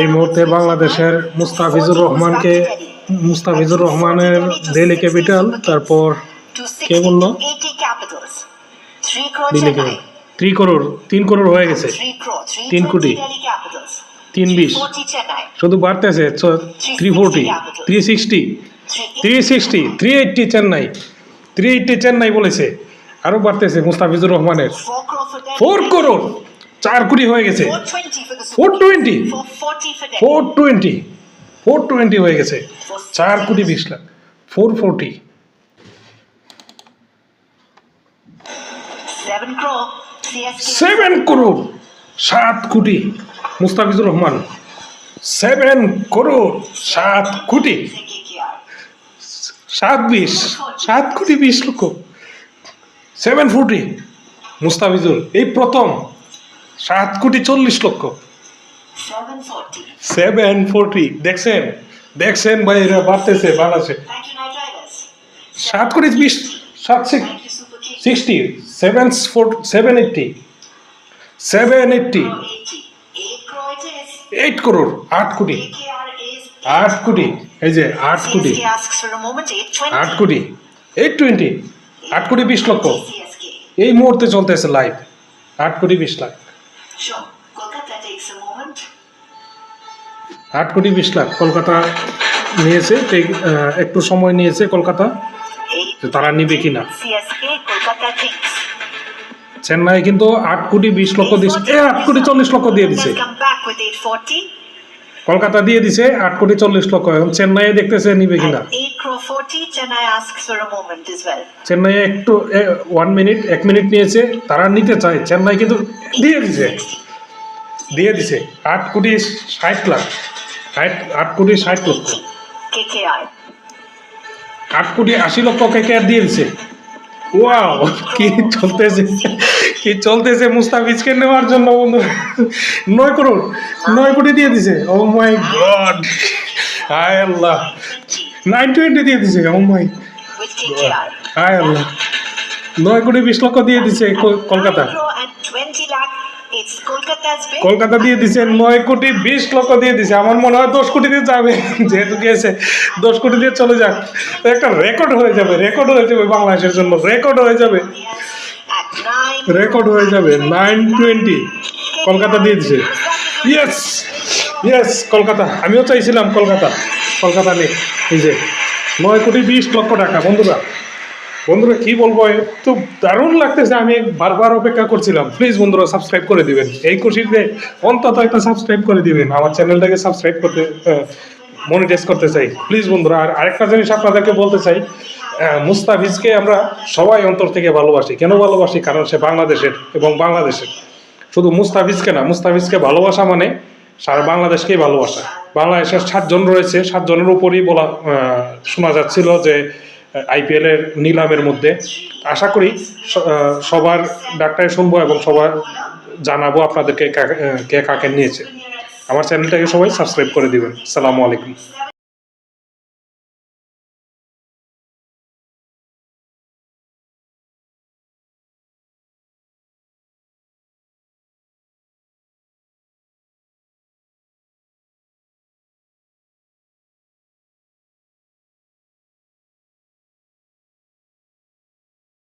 এই মুহূর্তে বাংলাদেশের মুস্তাফিজুর রহমানকে মুস্তাফিজুর রহমানের দিল্লি ক্যাপিটাল তারপর কে বলল? দিল্লি ক্যাপিটাল থ্রি করোর তিন করোর হয়ে গেছে। তিন কোটি। তিন বিশ। শুধু বাড়তেছে three forty three sixty three sixty three eighty Chennai. Three eighty Chennai বলেছে আরও বাড়তেছে মুস্তাফিজুর রহমানের। ফোর করোর চার কোটি হয়ে গেছে। Four twenty four twenty four twenty হয়ে গেছে। চার কোটি বিশ lakh. Four forty seven crore সাত কোটি। মুস্তাফিজুর রহমান সেভেন করোড় সাত কোটি। সাত বিশ সাত কোটি বিশ লক্ষ। সেভেন ফোরটি মুস্তাফিজুর এই প্রথম। সাত কোটি চল্লিশ লক্ষ। সেভেন ফোরটি দেখছেন? দেখছেন ভাই এরা বাড়তেছে বাড়াচ্ছে সাত কোটি বিশ সাত sixty seven four seven eighty seven eighty eight crore আট কোটি। আট কোটি। এই যে আট কোটি। আট কোটি। এইট টোয়েন্টি আট কোটি বিশ লক্ষ। এই মুহূর্তে চলতেছে লাইভ আট কোটি বিশ লাখ। আট কোটি বিশ লাখ কলকাতা নিয়েছে একটু সময় নিয়েছে কলকাতা। তারা নিবে কিনা। চেন্নাই কিন্তু আট কোটি বিশ লক্ষ দিচ্ছে আট কোটি চল্লিশ লক্ষ দিয়ে দিছে। কলকাতা দিয়ে দিছে আট কোটি চল্লিশ লক্ষ। এখন চেন্নাইয়ে দেখতেছে নিবে কিনা। চেন্নাই একটু ওয়ান মিনিট এক মিনিট নিয়েছে। তারা নিতে চায়। চেন্নাই কিন্তু দিয়ে দিছে। দিয়ে দিছে। আট কোটি ষাট লাখ। ষাট আট কোটি ষাট লক্ষ। আট কোটি আশি লক্ষ কে কে দিয়ে দিছে। ওয়াও কি চলতেছে? কি চলতেছে মুস্তাফিজকে নেওয়ার জন্য বন্ধু? নয় করোড় নয় কোটি দিয়ে দিছে। ও মাই গড হায় আল্লাহ। নাইন টোয়েন্টি দিয়ে দিছে ও মাই হায় আল্লাহ। নয় কোটি বিশ লক্ষ দিয়ে দিছে কলকাতা। কলকাতা দিয়ে দিছে নয় কোটি বিশ লক্ষ দিয়ে দিছে। আমার মনে হয় দশ কোটি দিয়ে যাবে, যেহেতু গিয়েছে। দশ কোটি দিয়ে চলে যাক। একটা রেকর্ড হয়ে যাবে রেকর্ড হয়ে যাবে বাংলাদেশের জন্য। রেকর্ড হয়ে যাবে। রেকর্ড হয়ে যাবে নাইন টোয়েন্টি কলকাতা দিয়ে দিছে ইয়েস ইয়েস কলকাতা। আমিও চাইছিলাম কলকাতা। কলকাতা নেই। এই যে, নয় কোটি বিশ লক্ষ টাকা। বন্ধুরা বন্ধুরা, কি বলব তো দারুণ লাগতেছে। আমি বারবার অপেক্ষা করছিলাম। প্লিজ বন্ধুরা সাবস্ক্রাইব করে দিবেন। এই খুশিতে অন্তত একটা সাবস্ক্রাইব করে দিবেন। আমার চ্যানেলটাকে সাবস্ক্রাইব করতে মনিটাইজ করতে চাই। প্লিজ বন্ধুরা, আর আরেকটা জিনিস আপনাদেরকে বলতে চাই। মুস্তাফিজকে আমরা সবাই অন্তর থেকে ভালোবাসি। কেন ভালোবাসি? কারণ সে বাংলাদেশের এবং বাংলাদেশের। শুধু মুস্তাফিজকে না, মুস্তাফিজকে ভালোবাসা মানে সারা বাংলাদেশকেই ভালোবাসা। বাংলাদেশের সাতজন রয়েছে, সাতজনের উপরই বলা শোনা যাচ্ছিল যে আইপিএল এর নিলামের মধ্যে। আশা করি সবার ডাক্তারে শুনব এবং সবার জানাব আপনাদেরকে কে কাকে নিয়েছে। আমার চ্যানেলটাকে সবাই সাবস্ক্রাইব করে দিবেন। সালামু আলাইকুম।